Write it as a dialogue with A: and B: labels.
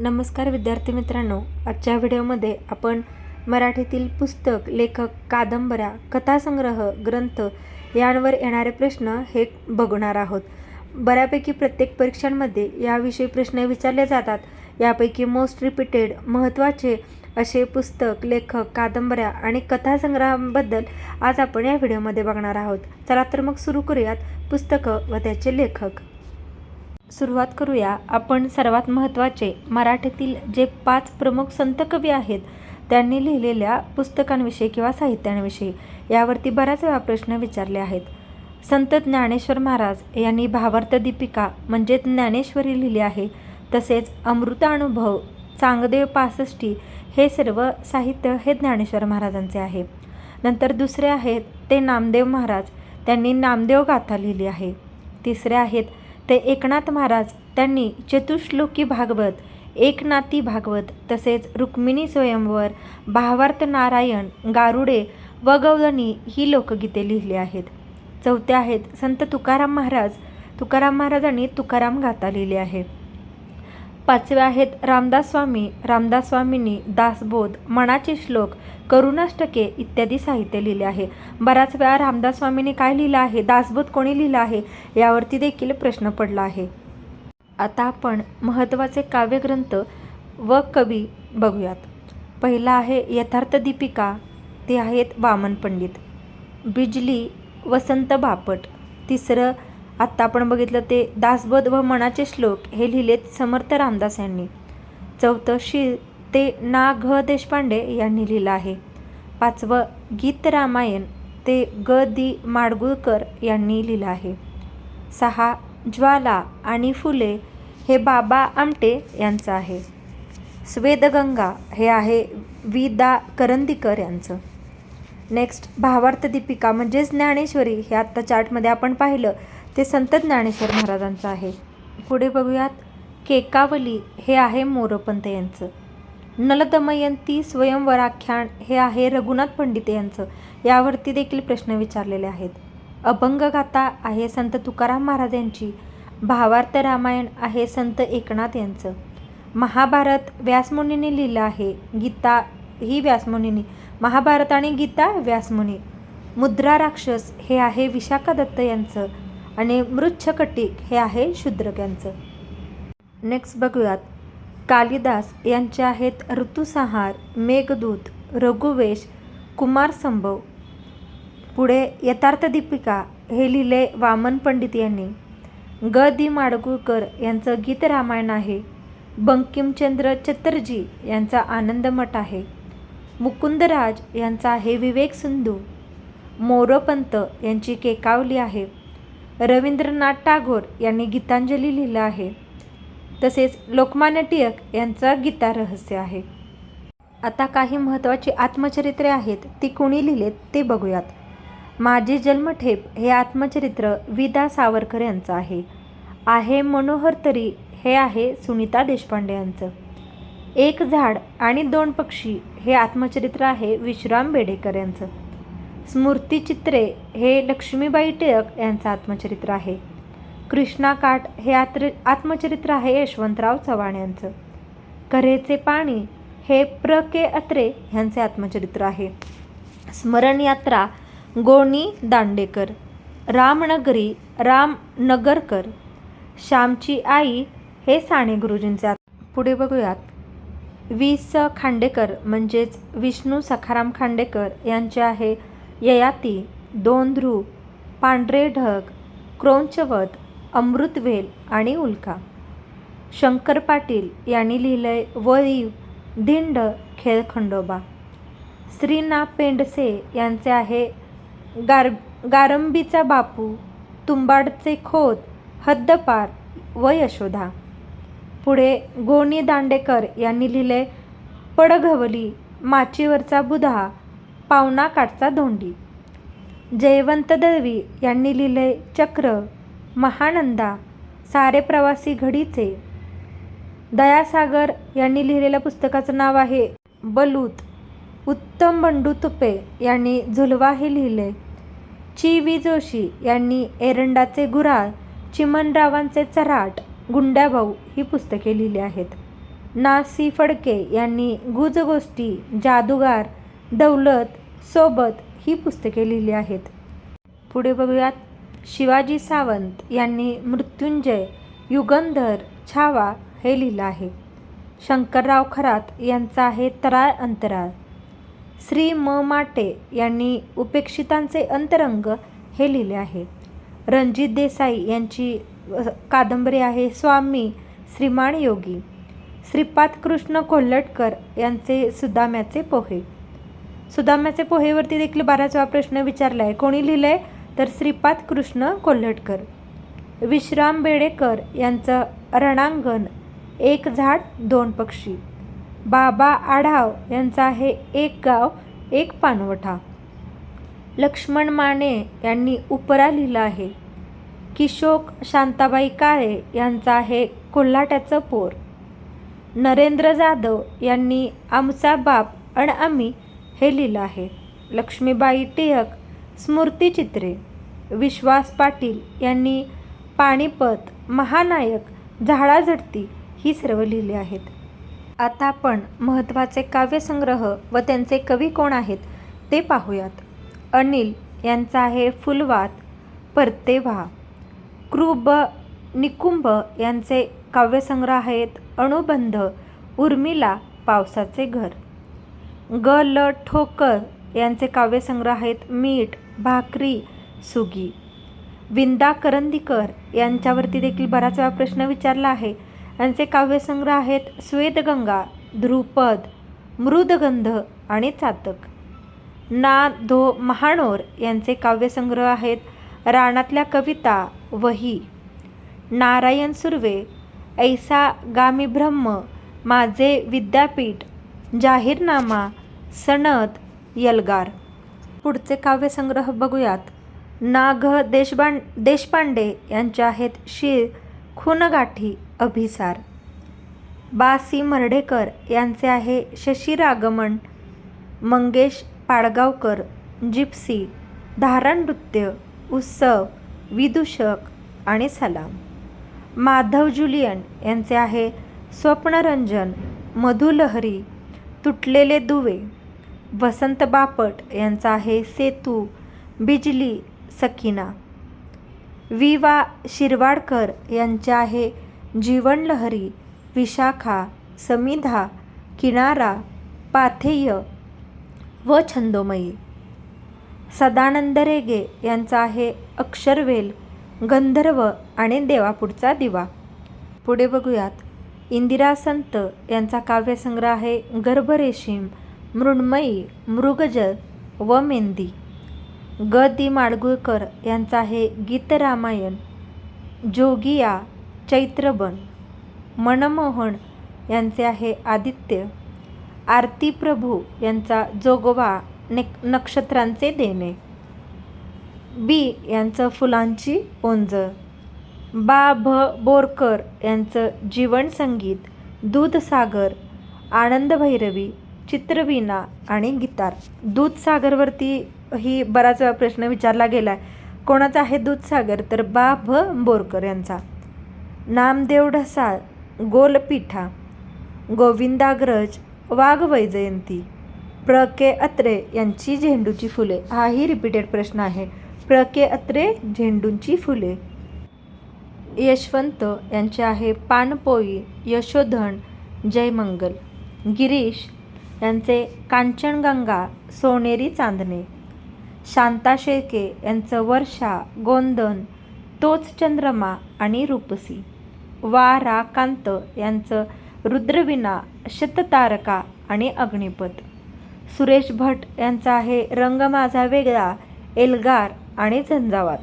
A: नमस्कार विद्यार्थी मित्रांनो आजच्या व्हिडिओमध्ये आपण मराठीतील पुस्तक लेखक कादंबऱ्या कथासंग्रह ग्रंथ यांवर येणारे प्रश्न हे बघणार आहोत. बऱ्यापैकी प्रत्येक परीक्षांमध्ये याविषयी प्रश्न विचारले जातात. यापैकी मोस्ट रिपीटेड महत्त्वाचे असे पुस्तक लेखक कादंबऱ्या आणि कथासंग्रहांबद्दल आज आपण या व्हिडिओमध्ये बघणार आहोत. चला तर मग सुरू करूयात पुस्तकं व त्याचे लेखक. सुरुवात करूया. आपण सर्वात महत्त्वाचे मराठीतील जे पाच प्रमुख संत कवी आहेत त्यांनी लिहिलेल्या पुस्तकांविषयी किंवा साहित्यांविषयी यावरती बऱ्याच वेळा प्रश्न विचारले आहेत. संत ज्ञानेश्वर महाराज यांनी भावार्थ दीपिका म्हणजे ज्ञानेश्वरी लिहिली आहे. तसेच अमृतानुभव चांगदेव पासष्टी हे सर्व साहित्य हे ज्ञानेश्वर महाराजांचे आहे. नंतर दुसरे आहेत ते नामदेव महाराज. त्यांनी नामदेव गाथा लिहिली आहे. तिसरे आहेत ते एकनाथ महाराज त्यांनी चतुश्लोकी भागवत एकनाथी भागवत तसेच रुक्मिणी स्वयंवर भावार्थ नारायण गारुडे व गौदणी ही लोकगीते लिहिली आहेत. चौथे आहेत संत तुकाराम महाराज. तुकाराम महाराजांनी तुकाराम गाथा लिहिली आहे. पाचवे आहेत रामदास स्वामी रामदास स्वामींनी दासबोध मनाचे श्लोक करुणाष्टके इत्यादी साहित्य लिहिले आहे. बऱ्याच वेळा रामदास स्वामींनी काय लिहिलं आहे? दासबोध कोणी लिहिलं आहे? यावरती देखील प्रश्न पडला आहे. आता आपण महत्त्वाचे काव्यग्रंथ व कवी बघूयात. पहिला आहे यथार्थ दीपिका ते आहेत वामन पंडित. बिजली वसंत बापट. तिसरं आत्ता आपण बघितलं ते दासबोध व मनाचे श्लोक हे लिहिलेत समर्थ रामदास यांनी. चौथं शी ते ना घ देशपांडे यांनी लिहिलं आहे. पाचवं गीत रामायण ते ग दी माडगुळकर यांनी लिहिलं आहे. सहा ज्वाला आणि फुले हे बाबा आमटे यांचं आहे. स्वेदगंगा हे आहे वि दा करंदीकर यांचं. नेक्स्ट भावार्थ दीपिका म्हणजेच ज्ञानेश्वरी हे आत्ता चार्टमध्ये आपण पाहिलं. ते संत ज्ञानेश्वर महाराजांचं आहे. पुढे बघूयात केकावली हे आहे मोरपंत यांचं. नलदमयंती स्वयंवराख्यान हे आहे रघुनाथ पंडित यांचं. यावरती देखील प्रश्न विचारलेले आहेत. अभंगगाथा आहे संत तुकाराम महाराज यांची. भावार्थ रामायण आहे संत एकनाथ यांचं. महाभारत व्यासमुनीने लिहिलं आहे. गीता ही व्यासमुनीने. महाभारत आणि गीता व्यासमुनी. मुद्रा राक्षस हे आहे विशाखा दत्त यांचं. आणि मृच्छकटिक हे आहे शूद्रक यांचं. नेक्स्ट बघूयात. कालिदास यांचे आहेत ऋतुसंहार मेघदूत रघुवेश कुमार संभव पुढे यथार्थ दीपिका हे लिहिले वामन पंडित यांनी. ग. दी. माडगुळकर यांचं गीत रामायण आहे. बंकिमचंद्र चतर्जी यांचा आनंदमठ आहे. मुकुंदराज यांचा आहे विवेक सिंधू. मोरोपंत यांची केकावली आहे. रवींद्रनाथ टागोर यांनी गीतांजली लिहिलं आहे. तसेच लोकमान्य टिळक यांचा गीता रहस्य आहे. आता काही महत्त्वाची आत्मचरित्रे आहेत ती कुणी लिहिलेत ते बघूयात. माझे जन्मठेप हे आत्मचरित्र विदा सावरकर यांचं आहे. आहे मनोहर तरी हे आहे सुनीता देशपांडे यांचं. एक झाड आणि दोन पक्षी हे आत्मचरित्र आहे विश्राम बेडेकर यांचं. स्मृतिचित्रे हे लक्ष्मीबाई टिळक यांचं आत्मचरित्र आहे. कृष्णा काठ हे आत्र आत्मचरित्र आहे यशवंतराव चव्हाण यांचं. करेचे पाणी हे प्र के अत्रे ह्यांचे आत्मचरित्र आहे. स्मरण यात्रा गोणी दांडेकर. रामनगरी राम नगरकर श्यामची आई हे साने गुरुजींचे पुढे बघूयात. वि स खांडेकर म्हणजेच विष्णू सखाराम खांडेकर यांचे आहे ययाती दोन पांढरे ढग क्रोंचवत अमृतवेल आणि उल्का. शंकर पाटील यांनी लिहिलंय वळीव धिंड खेळखंडोबा. खंडोबा श्रीना पेंडसे यांचे आहे गार गारंबीचा बापू तुंबाडचे खोत हद्दपार व यशोधा पुढे गोणी दांडेकर यांनी लिहिले पडघवली माचीवरचा बुधा पावना काठचा धोंडी. जयवंत दळवी यांनी लिहिले चक्र महानंदा सारे प्रवासी घडीचे. दयासागर यांनी लिहिलेल्या पुस्तकाचं नाव आहे बलूत. उत्तम बंडू तुपे यांनी झुलवा हे लिहिले. ची वी जोशी यांनी एरंडाचे गुराळ चिमनरावांचे चराट गुंड्याभाऊ ही पुस्तके लिहिली आहेत. ना सी फडके यांनी गुजगोष्टी जादूगार दौलत सोबत ही पुस्तके लिहिली आहेत. पुढे बघूयात. शिवाजी सावंत यांनी मृत्युंजय युगंधर छावा हे लिहिलं आहे. शंकरराव खरात यांचा आहे तराळ अंतराळ. श्री म. माटे यांनी उपेक्षितांचे अंतरंग हे लिहिले आहे. रणजित देसाई यांची कादंबरी आहे स्वामी श्रीमान योगी. श्रीपाद कृष्ण कोल्हटकर यांचे सुदाम्याचे पोहे. सुदाम्याचे पोहेवरती देखील बराच वेळा प्रश्न विचारला आहे कोणी लिहिलं आहे तर श्रीपाद कृष्ण कोल्हटकर. विश्राम बेडेकर यांचं रणांगण एक झाड दोन पक्षी. बाबा आढाव यांचा आहे एक गाव एक पानवठा. लक्ष्मण माने यांनी उपरा लिहिला आहे. किशोक शांताबाई काळे यांचा आहे कोल्हाट्याचं पोर. नरेंद्र जाधव यांनी आमचा बाप अण आम्ही हे लिहिलं आहे. लक्ष्मीबाई टिळक स्मृतिचित्रे विश्वास पाटील यांनी पाणीपत महानायक झाडाझडती ही सर्व लिहिली आहेत. आता आपण महत्त्वाचे काव्यसंग्रह व त्यांचे कवी कोण आहेत ते पाहूयात. अनिल यांचा आहे फुलवात परतेव्हा कृब निकुंभ यांचे काव्यसंग्रह आहेत अणुबंध उर्मिला पावसाचे घर. ग ल ठोकर यांचे काव्यसंग्रह आहेत मीठ भाकरी सुगी. विंदा करंदीकर यांच्यावरती देखील बराच वेळा प्रश्न विचारला आहे. यांचे काव्यसंग्रह आहेत स्वेदगंगा ध्रुपद मृदगंध आणि चातक. ना धो महानोर यांचे काव्यसंग्रह आहेत राणातल्या कविता वही. नारायण सुर्वे ऐसा गामी ब्रह्म माझे विद्यापीठ जाहीरनामा सनद यलगार. पुढचे काव्यसंग्रह बघूयात. नाग देशबां देशपांडे यांचे आहेत शीर खूनगाठी अभिसार. बासी मर्ढेकर यांचे आहे शशिरागमन मंगेश पाडगावकर जिप्सी धारण नृत्य उत्सव विदूषक आणि सलाम. माधव जुलियन यांचे आहे स्वप्नरंजन मधुलहरी तुटलेले दुवे. वसंत बापट यांचा आहे सेतू बिजली सकिना. वि वा शिरवाडकर यांचे आहे जीवनलहरी विशाखा समिधा किनारा पाथेय व छंदोमयी. सदानंद रेगे यांचा आहे अक्षरवेल गंधर्व आणि देवापुढचा दिवा. पुढे बघूयात. इंदिरा संत यांचा काव्यसंग्रह आहे गर्भरेशीम मृण्मयी मृगजल व मेंदी. ग. दी. माडगुळकर यांचा हे गीतरामायण जोगिया चैत्रबन मनमोहन यांचे आहे आदित्य. आरती प्रभू यांचा जोगवा ने नक्षत्रांचे देणे. बी. यांचं फुलांची ओंज. बा. भ. बोरकर यांचं जीवन संगीत दूधसागर आनंद भैरवी चित्रवीणा आणि गिटार दूधसागरवरती ही बराच प्रश्न विचारला गेला आहे कोणाचा आहे दूधसागर तर बा भ बोरकर यांचा. नामदेव ढसाळ गोलपिठा गोविंदाग्रज वाघवैजयंती प्र. के. अत्रे यांची झेंडूची फुले. हाही रिपीटेड प्रश्न आहे. प्र. के. अत्रे झेंडूंची फुले. यशवंत यांचे आहे पानपोई यशोधन जयमंगल. गिरीश यांचे कांचनगंगा सोनेरी चांदणे. शांता शेळके यांचं वर्षा गोंदन तोच चंद्रमा आणि रूपसी. वा. रा कांत यांचं रुद्रविना शततारका आणि अग्निपथ. सुरेश भट यांचा आहे रंग माझा वेगळा एल्गार आणि झंझावात.